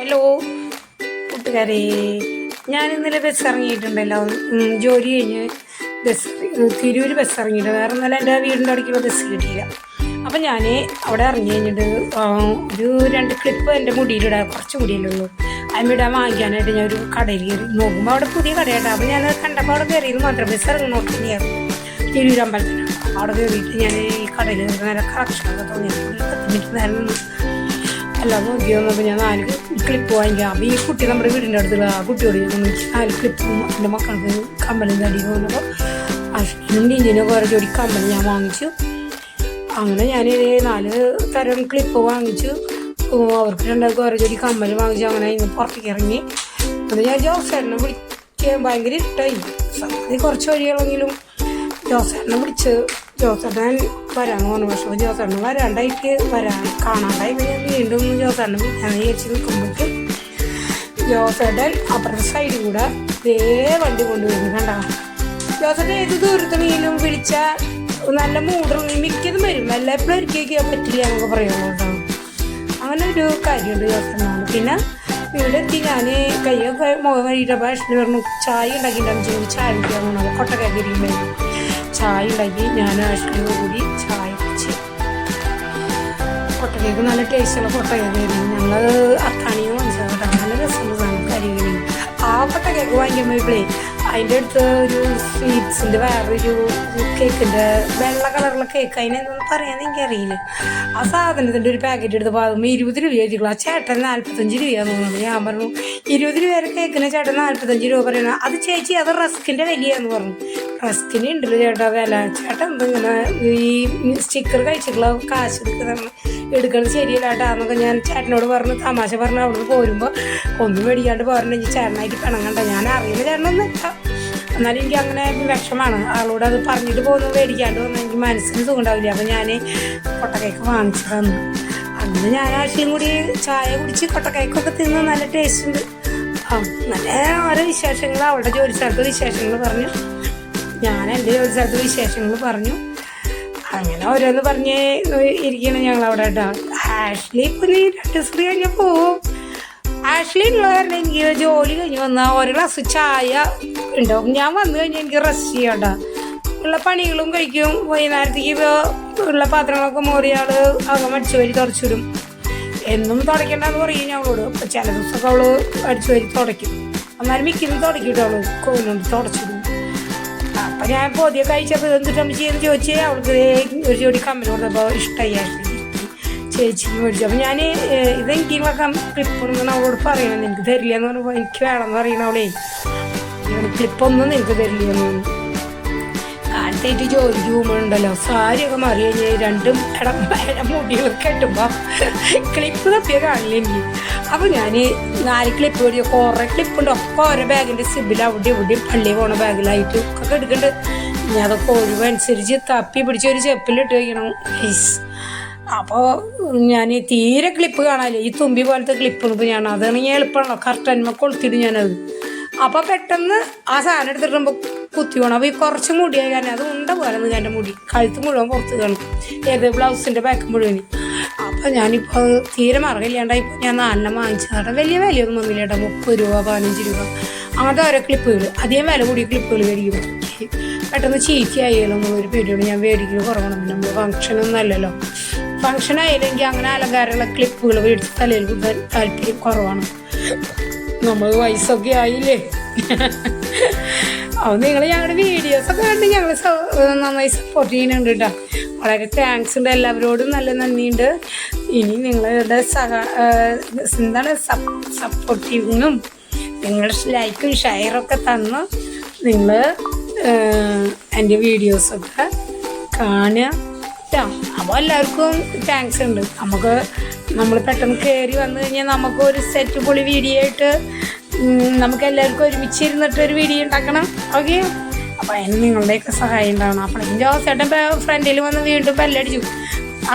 Hello കൂട്ടുകാരെ. ഞാൻ ഇന്നലെ ബസ് ഇറങ്ങിയിട്ടുണ്ടല്ലോ. ജോലി കഴിഞ്ഞ് ബസ് തിരൂർ ബസ് ഇറങ്ങിയിട്ട് വേറെ ഇന്നലെ എന്റെ വീടിന്റെ അടുക്കുള്ള ബസ് കിട്ടിയില്ല. അപ്പം ഞാൻ അവിടെ ഇറങ്ങി കഴിഞ്ഞിട്ട് ഒരു രണ്ട് ക്ലിപ്പ് എന്റെ മുടിയിലിടാൻ കുറച്ച് മുടിയിലുള്ളൂ ഉള്ളൂ. അതിമിടാൻ വാങ്ങിക്കാനായിട്ട് ഞാൻ ഒരു കടയിൽ കയറി നോക്കുമ്പോൾ അവിടെ പുതിയ കടയാട്ടോ. അപ്പം ഞാൻ കണ്ടപ്പോൾ അവിടെ കയറിയത് മാത്രം ബസ് ഇറങ്ങി നോക്കിയായിരുന്നു തിരൂർ അമ്പലത്തിലാണ്. അവിടെ കയറിയിട്ട് ഞാൻ ഈ കടയിൽ കയറി നല്ല കറക്ഷനൊക്കെ തോന്നി ഒരു പത്ത് എല്ലാം നോക്കി ഞാൻ നാല് ക്ലിപ്പ് വാങ്ങിക്കാം ഈ കുട്ടി നമ്മുടെ വീടിന്റെ അടുത്തുള്ള ആ കുട്ടിയോട് ഞാൻ ആ ക്ലിപ്പ് എന്റെ മക്കൾക്ക് കമ്പനി തടി വന്നപ്പോൾ അശ്വിനും നീഞ്ചിനും കുറെ ജോലി കമ്പനി ഞാൻ വാങ്ങിച്ചു. അങ്ങനെ ഞാൻ നാല് തരം ക്ലിപ്പ് വാങ്ങിച്ചു. അവർക്ക് രണ്ടാൾക്ക് കുറെ ജോലി കമ്മൽ വാങ്ങിച്ചു. അങ്ങനെ ഇന്ന് പുറത്തേക്ക് ഇറങ്ങി. അത് ഞാൻ ജോസേട്ടനെ വിളിക്കാൻ ഭയങ്കര ഇഷ്ടമായി കുറച്ച് വഴികളെങ്കിലും ജോസേട്ടനെ വിളിച്ച് ജോസേട്ടൻ വരാമെന്ന് പറഞ്ഞു പക്ഷേ ജോസേട്ടൻ വരാണ്ടായിട്ട് വരാൻ കാണാണ്ടായി. പിന്നെ വീണ്ടും ജോസേട്ടൻ ഞാൻ വിചാരിച്ച് നിൽക്കുമ്പോൾ ജോസേട്ടൻ അപ്പുറത്തെ സൈഡിൽ കൂടെ ഇതേ വണ്ടി കൊണ്ടുവരുന്നു കണ്ട. ജോസേട്ടൻ ഏത് ദൂരത്തിനെങ്കിലും വിളിച്ചാൽ നല്ല മൂഡർ മിക്കതും വരും. എല്ലായ്പ്പോഴും ഒരിക്കൽ പറ്റില്ല എന്നൊക്കെ പറയുള്ളൂ കേട്ടോ. അങ്ങനെ ഒരു കാര്യമുണ്ട് ജോസേട്ടനാണ് പിന്നെ ഇവിടെ എത്തി ഞാൻ കയ്യൊക്കെ മുഖം കഴിയിട്ട് ഭക്ഷണം പറഞ്ഞു ചായ ഉണ്ടാക്കിയിട്ടുണ്ടാകും ചോദിച്ചു ചായ കുടിക്കാൻ പോകണം ഇരിക്കുന്നുണ്ടായിരുന്നു ചായ ഉണ്ടാക്കി ഞാൻ അശ്വിനോട് കൂടി ചായ കുടിച്ച്. കൊട്ടക്കേക്ക് നല്ല ടേസ്റ്റുള്ള കൊട്ടക്കേക്കായിരുന്നു ഞങ്ങൾ അത്താണിയും മനസ്സിലാക്കാം നല്ല രസമുള്ള സാധനം കരികണി ആ കൊട്ടക്കേക്ക് വാങ്ങിക്കുമ്പോഴേ അതിന്റെ അടുത്ത് ഒരു സ്വീറ്റ്സിന്റെ വേറൊരു കേക്കിന്റെ വെള്ള കളറുള്ള കേക്ക് അതിനൊന്നും പറയാൻ എനിക്കറിയില്ല ആ സാധനത്തിന്റെ ഒരു പാക്കറ്റ് എടുത്ത് പാകുമ്പോൾ ഇരുപത് രൂപ ചോദിക്കുള്ളൂ ആ ചേട്ടൻ നാൽപ്പത്തഞ്ച് രൂപയാന്ന് തോന്നുന്നു. ഞാൻ പറഞ്ഞു ഇരുപത് രൂപ കേക്കിന് ചേട്ടൻ നാൽപ്പത്തഞ്ച് രൂപ പറയണം. അത് ചേച്ചി അത് റസ്കിന്റെ വിലയാന്ന് പറഞ്ഞു. റസ്കിന് ഉണ്ടല്ലോ ചേട്ടാ വില. ചേട്ടൻ എന്തിങ്ങനെ ഈ സ്റ്റിക്കർ കഴിച്ചിട്ടുള്ള കാശ് എടുക്കുന്നത് ശരിയല്ല ചേട്ടാ എന്നൊക്കെ ഞാൻ ചേട്ടനോട് പറഞ്ഞു. തമാശ പറഞ്ഞു അവിടുന്ന് പോരുമ്പോൾ ഒന്നും മേടിക്കാണ്ട് പോരണമെങ്കിൽ ചേട്ടനായിട്ട് പിണങ്ങണ്ട. ഞാൻ അറിയുന്ന ചേട്ടനൊന്നും ഇല്ല എന്നാലും എനിക്ക് അങ്ങനെ വിഷമാണ് ആളോട് അത് പറഞ്ഞിട്ട് പോകുന്നു മേടിക്കാണ്ട് വന്നു. എനിക്ക് മനസ്സിന് സുഖമുണ്ടാവില്ല. അപ്പോൾ അപ്പം ഞാൻ കൊട്ടക്കേക്ക് വാങ്ങിച്ചു തന്നു അന്ന് ഞാൻ ആഴ്ചയും കൂടി ചായ കുടിച്ച് കൊട്ടക്കേക്കൊക്കെ തിന്ന് നല്ല ടേസ്റ്റ് ഉണ്ട്. ആ നല്ല ഓരോ വിശേഷങ്ങൾ അവളുടെ ജോലി സ്ഥലത്ത് വിശേഷങ്ങൾ പറഞ്ഞു. ഞാൻ എന്റെ ജോലി സ്ഥലത്ത് വിശേഷങ്ങൾ പറഞ്ഞു. അങ്ങനെ ഓരോന്ന് പറഞ്ഞ് ഇരിക്കണം ഞങ്ങൾ അവിടെ ആഷ്ലി ഇപ്പം നീ രണ്ട് ദിവസം കഴിഞ്ഞാൽ പോവും. ആഷ്ലി ഉള്ള കാരണം എനിക്ക് ജോലി കഴിഞ്ഞ് വന്നാൽ ഒരു ഗ്ലാസ് ചായ ഉണ്ടാവും ഞാൻ വന്നു കഴിഞ്ഞാൽ എനിക്ക് റെസ്റ്റ് ചെയ്യണ്ട ഉള്ള പണികളും കഴിക്കും. വൈകുന്നേരത്തേക്ക് ഉള്ള പാത്രങ്ങളൊക്കെ മോറിയാൾ അകം അടിച്ചു വരി തുടച്ചിടും എന്നും തുടയ്ക്കണ്ടെന്ന് പറയും ഞാൻ അവളോട്. അപ്പോൾ ചില ദിവസമൊക്കെ അവൾ അടിച്ചു വരി തുടയ്ക്കും. എന്നാലും മിക്കതും തുടയ്ക്കും കേട്ടോ അവൾ. കോവിലുണ്ട് തുടച്ചിടും അപ്പം ഞാൻ പൊതിയൊക്കെ അയച്ചപ്പോൾ എന്തിട്ട് അമ്മ ചെയ്യുന്ന ചോദിച്ചേ അവൾക്ക് ഒരു ജോഡി കമ്മൽ കൊടുത്തപ്പോൾ ഇഷ്ടമായി ചേച്ചിക്ക് മേടിച്ചു. അപ്പം ഞാൻ ഇതെനിക്ക് വെക്കാൻ ക്ലിപ്പൊന്നും അവളോട് പറയണം. എനിക്ക് തരില്ല എന്ന് പറയുമ്പോൾ എനിക്ക് വേണമെന്ന് പറയണ അവളേ. ക്ലിപ്പൊന്നും നിനക്ക് തരില്ല എന്ന് കാലത്തായിട്ട് ജോലിക്ക് പോകുമ്പോഴുണ്ടല്ലോ. സാരിയൊക്കെ മാറി കഴിഞ്ഞാൽ രണ്ടും ഇടം മുടികൾ കെട്ടുമ്പോൾ ക്ലിപ്പ് തപ്പിയ കാണില്ല എനിക്ക്. അപ്പോൾ ഞാൻ നാല് ക്ലിപ്പ് മേടിയോ കുറേ ക്ലിപ്പുണ്ട് ഒക്കെ ഓരോ ബാഗിന്റെ സിബിൽ അവിടെ ഇവിടെയും പള്ളി പോണ ബാഗിലായിട്ട് ഒക്കെ എടുക്കുന്നുണ്ട് ഞാൻ അതൊക്കെ ഒഴിവനുസരിച്ച് തപ്പി പിടിച്ച് ഒരു ചെപ്പിലിട്ട് വയ്ക്കണം അപ്പോൾ ഞാൻ തീരെ ക്ലിപ്പ് കാണാനില്ല. ഈ തുമ്പി പോലത്തെ ക്ലിപ്പ് ഇപ്പോൾ ഞാൻ അതാണെങ്കിൽ എളുപ്പമാണല്ലോ. കർട്ടന്മ കൊളുത്തിട്ട് ഞാനത്. അപ്പോൾ പെട്ടെന്ന് ആ സാധനം എടുത്തിട്ടുമ്പോൾ കുത്തി വേണം അപ്പോൾ ഈ കുറച്ച് മുടിയായി കാരണം അത് ഉണ്ട പോലെ എന്റെ മുടി. കഴുത്ത് മുഴുവൻ പുറത്ത് കാണും ഏത് ബ്ലൗസിന്റെ ബാക്ക് മുഴുവൻ അപ്പോൾ ഞാനിപ്പോൾ തീരെ മറകില്ലാണ്ടായി ഇപ്പോൾ ഞാൻ നാലെണ്ണം വാങ്ങിച്ചതാണ് വലിയ വിലയൊന്നും വന്നില്ല കേട്ടോ. മുപ്പത് രൂപ പതിനഞ്ച് രൂപ. അങ്ങനത്തെ ഓരോ ക്ലിപ്പുകൾ അധികം വില കൂടിയ ക്ലിപ്പുകൾ മേടിക്കും. പെട്ടെന്ന് ചീത്തയായാലോ എന്നുള്ളൊരു പേടിയോട് ഞാൻ മേടിക്കുന്നത് കുറവാണ്. നമ്മൾ ഫംഗ്ഷനൊന്നും അല്ലല്ലോ. ഫംഗ്ഷൻ ആയില്ലെങ്കിൽ അങ്ങനെ അലങ്കാരമുള്ള ക്ലിപ്പുകൾ മേടിച്ച് തലയിൽ താല്പര്യം കുറവാണ്. നമ്മൾ വയസ്സൊക്കെ ആയില്ലേ? അപ്പോൾ നിങ്ങൾ ഞങ്ങളുടെ വീഡിയോസൊക്കെ കണ്ട് ഞങ്ങൾ നന്നായി സപ്പോർട്ട് ചെയ്യുന്നുണ്ട് കേട്ടോ വളരെ താങ്ക്സ് ഉണ്ട്. എല്ലാവരോടും നല്ല നന്ദിയുണ്ട്. ഇനി നിങ്ങളുടെ സഹ എന്താണ് സപ്പോർട്ടീവിനും നിങ്ങൾ ലൈക്കും ഷെയറൊക്കെ തന്ന് നിങ്ങൾ എന്റെ വീഡിയോസൊക്കെ കാണുക. കേട്ടോ അപ്പോൾ എല്ലാവർക്കും താങ്ക്സ് ഉണ്ട്. നമുക്ക് നമ്മൾ പെട്ടെന്ന് കയറി വന്നു കഴിഞ്ഞാൽ നമുക്ക് ഒരു സെറ്റ് പൊളി വീഡിയോ ആയിട്ട് നമുക്ക് എല്ലാവർക്കും ഒരുമിച്ച് ഒരു വീഡിയോ ഉണ്ടാക്കണം. ഓക്കെ അപ്പോൾ അതിന് നിങ്ങളുടെയൊക്കെ സഹായം ഉണ്ടാവണം. അപ്പോഴേക്കും ജോസേട്ടൻ ഫ്രണ്ടിൽ വന്ന് വീണ്ടും ബെല്ലടിച്ചു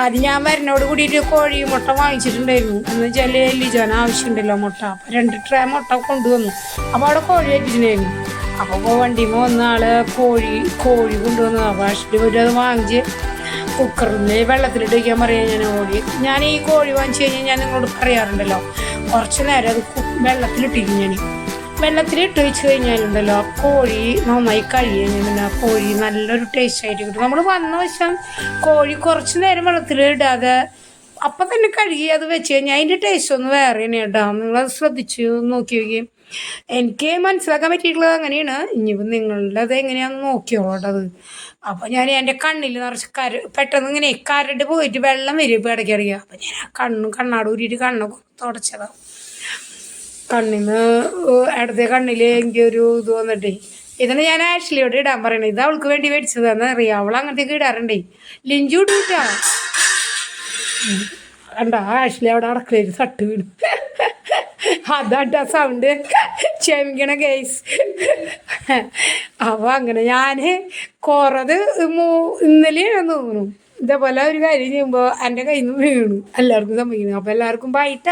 ആദ്യം ഞാൻ വരുന്നോട് കൂടിയിട്ട് കോഴി മുട്ട വാങ്ങിച്ചിട്ടുണ്ടായിരുന്നു. എന്ന് വെച്ചാൽ ലിജോൻ ആവശ്യമുണ്ടല്ലോ മുട്ട. അപ്പോൾ രണ്ട് ട്രേ മുട്ട കൊണ്ടുവന്നു. അപ്പോൾ അവിടെ കോഴി വെച്ചിട്ടുണ്ടായിരുന്നു അപ്പോൾ വണ്ടിയിൽ വന്ന ആൾ കോഴി കോഴി കൊണ്ടുവന്നു. അപ്പോൾ അഷ്ടി പോയിട്ട് അത് വാങ്ങിച്ച് കുക്കറിൽ വെള്ളത്തിലിട്ട് വയ്ക്കാൻ പറയാൻ ഞാൻ ഓടി. ഞാൻ ഈ കോഴി വാങ്ങിച്ചു കഴിഞ്ഞാൽ ഞാൻ നിങ്ങളോട് പറയാറുണ്ടല്ലോ കുറച്ച് നേരം അത് വെള്ളത്തിലിട്ടിരിക്കും ഞാൻ വെള്ളത്തിലിട്ട് വെച്ച് കഴിഞ്ഞാലുണ്ടല്ലോ കോഴി നന്നായി കഴിഞ്ഞാൽ പിന്നെ കോഴി നല്ലൊരു ടേസ്റ്റ് ആയിട്ട് കിട്ടും. നമ്മൾ വന്ന വശം കോഴി കുറച്ച് നേരം വെള്ളത്തിൽ ഇടാതെ അപ്പം തന്നെ കഴുകി അത് വെച്ച് കഴിഞ്ഞാൽ അതിന്റെ ടേസ്റ്റ് ഒന്ന് വേറെ തന്നെയാണ് കേട്ടോ നിങ്ങളത് ശ്രദ്ധിച്ച് നോക്കി നോക്കി. എനിക്ക് മനസ്സിലാക്കാൻ പറ്റിയിട്ടുള്ളത് അങ്ങനെയാണ്. ഇനിയിപ്പോൾ നിങ്ങളുടെ അത് എങ്ങനെയാണെന്ന് നോക്കിയോളൂ അത്. അപ്പോൾ ഞാൻ എന്റെ കണ്ണിൽ നിറച്ച് കര പെട്ടെന്ന് ഇങ്ങനെ കരട് പോയിട്ട് വെള്ളം വരും ഇപ്പോൾ ഇടയ്ക്ക് ഇടയ്ക്ക്. അപ്പോൾ ഞാൻ ആ കണ്ണും കണ്ണാട് ഊരിയിട്ട് കണ്ണൊക്കെ തുടച്ചതാണ് കണ്ണിന്ന് ഇടത്തെ കണ്ണിൽ എനിക്കൊരു ഇത് വന്നിട്ടേ. ഇതാണ് ഞാൻ ആഷ്ലിയോട് ഇടാൻ പറയണേ ഇത് അവൾക്ക് വേണ്ടി മേടിച്ചതാന്ന് അറിയാം? അവൾ അങ്ങനത്തേക്ക് ഇടാറുണ്ടേ. ലിഞ്ചു ഇടൂട്ടാ. കണ്ട ആഷ്ലി അവിടെ അടക്കളയിൽ തട്ട് വീണു. അതാട്ടാ സൗണ്ട് ക്ഷമിക്കണ കേസ് അപ്പോൾ അങ്ങനെ ഞാൻ കുറത് മൂ ഇന്നലെയാണെന്ന് തോന്നുന്നു. ഇതേപോലെ ഒരു കാര്യം ചെയ്യുമ്പോൾ എന്റെ കയ്യിൽ നിന്ന് വീണു. എല്ലാവർക്കും സംഭവിക്കുന്നു. അപ്പോൾ എല്ലാവർക്കും ബൈറ്റ്